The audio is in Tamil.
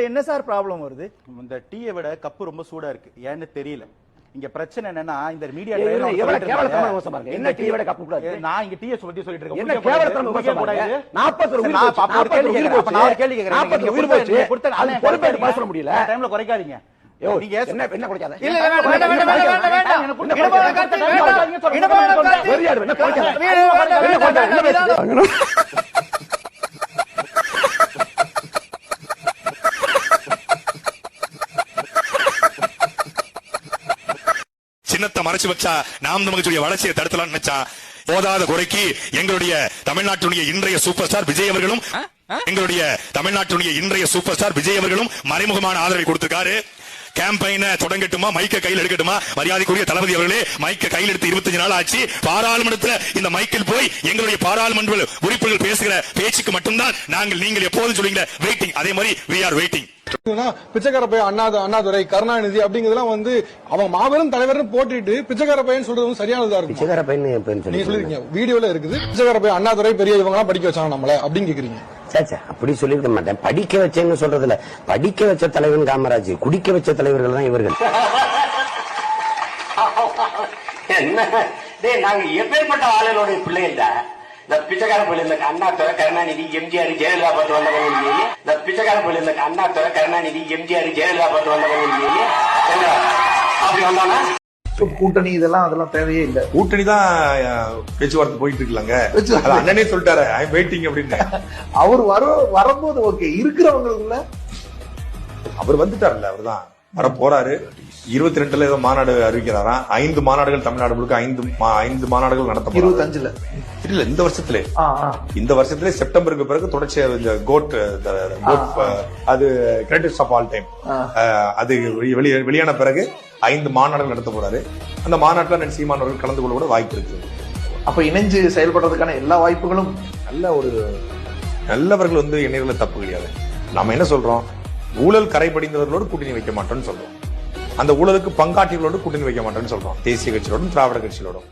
என்ன சார் ப்ராப்ளம் வருது இந்த டீயை விட கப்பு ரொம்ப சூடா இருக்கு ஏன்னு தெரியல இங்க பிரச்சனை என்னன்னா இந்த மீடியா. என்ன டீயை விட கப்பு கூடாது? நான் இங்க டீயை பத்தி சொல்லிட்டு இருக்கேன் என்ன கேவலத்தனமா விமர்சனம் கூடாது. பாருங்க. நாற்பது சரி, உயிர் நான் ஒரு கேள்வி நான் ஒரு கேள்வி உயிர் போச்சு. கொடுத்த- அது. பேச முடியல. டைம்ல குறைக்காதீங்க நீங்க என்ன என்ன குறைக்காத? இல்ல, இல்ல, வேண்டாம், வேண்டாம், வேண்டாம், வேண்டாம், வேண்டாம், வேண்டாம். இடபாடு காட்டு, வேண்டாம். இடபாடு காட்டு. வெறியாடு, என்ன குறைக்காத? வேண்டாம், வேண்டாம், என்ன குறைக்காத? சின்னத்தை மறைச்சு வச்சா நாம் நமக்கு வளர்ச்சியை தடுத்தலாம்னு நினைச்சா போதாத குறைக்கு எங்களுடைய தமிழ்நாட்டுடைய இன்றைய சூப்பர் ஸ்டார் விஜய் அவர்களும் எங்களுடைய தமிழ்நாட்டுடைய இன்றைய சூப்பர் ஸ்டார் விஜய் அவர்களும் மறைமுகமான ஆதரவை கொடுத்திருக்காரு. கேம்பெயினை தொடங்கட்டுமா? மைக்க கையில் எடுக்கட்டுமா? மரியாதைக்குரிய தளபதி அவர்களே மைக்க கையில் எடுத்து இருபத்தஞ்சு நாள் ஆச்சு. பாராளுமன்றத்தில் இந்த மைக்கில் போய் எங்களுடைய பாராளுமன்ற உறுப்பினர்கள் பேசுகிற பேச்சுக்கு மட்டும்தான் நாங்கள் நீங்கள் எப்போதும் சொல்லுங்க வெயிட்டிங் அதே மாதிரி வி ஆர் வெயிட்டிங் பிச்சைக்கார பையன் அண்ணாது அண்ணாதுரை கருணாநிதி அப்படிங்கறதெல்லாம் வந்து அவன் மாபெரும் தலைவர்னு போட்டுட்டு பிச்சைக்கார பையன் சொல்றது வந்து சரியானதா இருக்கும். பிச்சைக்கார பையன் நீங்க சொல்லி சொல்லிருக்கீங்க. வீடியோல இருக்குது. பிச்சைக்கார பையன் அண்ணாதுரை பெரிய இவங்க எல்லாம் படிக்க வச்சாங்க நம்மள அப்படின்னு கேக்குறீங்க. சேச்சே அப்படி சொல்லிருக்க மாட்டேன். படிக்க வச்சேன்னு சொல்றதுல படிக்க வச்ச தலைவன் காமராஜ் குடிக்க வச்ச தலைவர்கள் தான் இவர்கள். என்ன? டேய் நாங்க எப்பேற்பட்ட ஆளுநருடைய பிள்ளைகள் இந்த பிச்சைக்கார பிள்ளை இந்த அண்ணாத்துறை கருணாநிதி எம்ஜிஆர் ஜெயலலிதா பார்த்து வந்தவங்க இல்லையே. இந்த பிச்சைக்கார பிள்ளை இந்த அண்ணாத்துறை கருணாநிதி எம்ஜிஆர் ஜெயலலிதா பார்த்து வந்தவங்க இல்லையே. அப்படி வந்தானா? கூட்டணி இதெல்லாம் அதெல்லாம் தேவையே இல்ல. கூட்டணி தான் பேச்சுவார்த்தை போயிட்டு இருக்கலாங்க அண்ணனே சொல்லிட்டாரு ஐ வெயிட்டிங் அப்படின்னு. அவர் வர வரும்போது ஓகே இருக்கிறவங்களுக்குள்ள அவர் வந்துட்டார்ல அவர்தான். வர போறாரு. இருபத்தி ரெண்டுல ஏதோ மாநாடு அறிவிக்கிறாராம். ஐந்து மாநாடுகள் தமிழ்நாடு முழுக்க ஐந்து ஐந்து மாநாடுகள் நடத்த இருபத்தஞ்சுல. இல்ல இந்த வருஷத்திலே. இந்த வருஷத்திலே செப்டம்பருக்கு பிறகு தொடர்ச்சியா இந்த கோட் அது கிரெடிட்ஸ் ஆஃப் ஆல் டைம் அது வெளி- வெளி- வெளியான பிறகு ஐந்து மாநாடுகள் நடத்த போறாரு. அந்த மாநாட்டுல நான் சீமானவர்கள் கலந்து கொள்ள கூட வாய்ப்பு இருக்கு. அப்ப இணைஞ்சு செயல்படுறதுக்கான எல்லா வாய்ப்புகளும் நல்ல ஒரு நல்லவர்கள் வந்து எண்ணெய்களை தப்பு கிடையாது. நாம என்ன சொல்றோம்? ஊழல் கரைபடிந்தவர்களோடு கூட்டணி வைக்க மாட்டோம்னு சொல்றோம். அந்த ஊழலுக்கு பங்காற்றிகளோடு கூட்டணி வைக்க மாட்டோம்னு சொல்றோம். தேசிய கட்சியோடும் திராவிட கட்சியோடும்